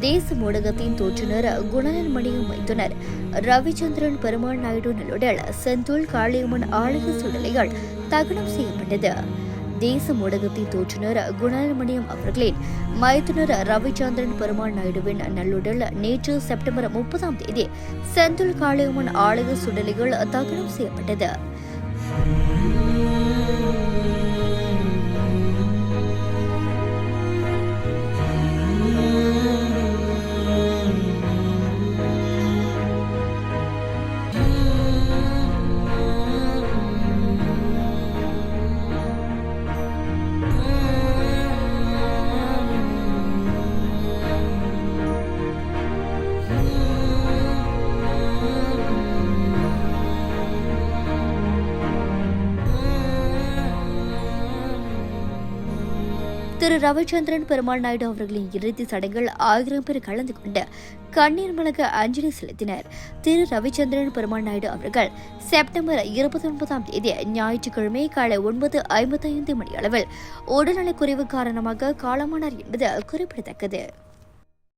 தேச ஊடகத்தின் தோற்றுநர் குணநன்மணியும் மணியம் ரவிச்சந்திரன் பெருமாள் நாயுடு நல்லுடல் செந்தூல் காளியம்மன் ஆலய சுடலைகள் தகனம் செய்யப்பட்டது. தேச ஊடகத்தின் தோற்றுநர் குணநன்மணியம் அவர்களின் மைத்துனர் ரவிச்சந்திரன் பெருமாள் நாயுடுவின் நல்லுடல் நேற்று செப்டம்பர் முப்பதாம் தேதி செந்தூல் காளியம்மன் ஆலய சுடலைகள் தகனம் செய்யப்பட்டது. திரு ரவிச்சந்திரன் பெருமாள் நாயுடு அவர்களின் இறுதி சடங்கில் ஆயிரம் பேர் கலந்து கொண்டு கண்ணீர் மலக அஞ்சலி செலுத்தினர். திரு ரவிச்சந்திரன் பெருமாள் நாயுடு அவர்கள் செப்டம்பர் இருபத்தி ஒன்பதாம் தேதி ஞாயிற்றுக்கிழமை காலை ஒன்பது ஐம்பத்தைந்து மணி அளவில் உடல்நலக்குறைவு காரணமாக காலமானார் என்பது குறிப்பிடத்தக்கது.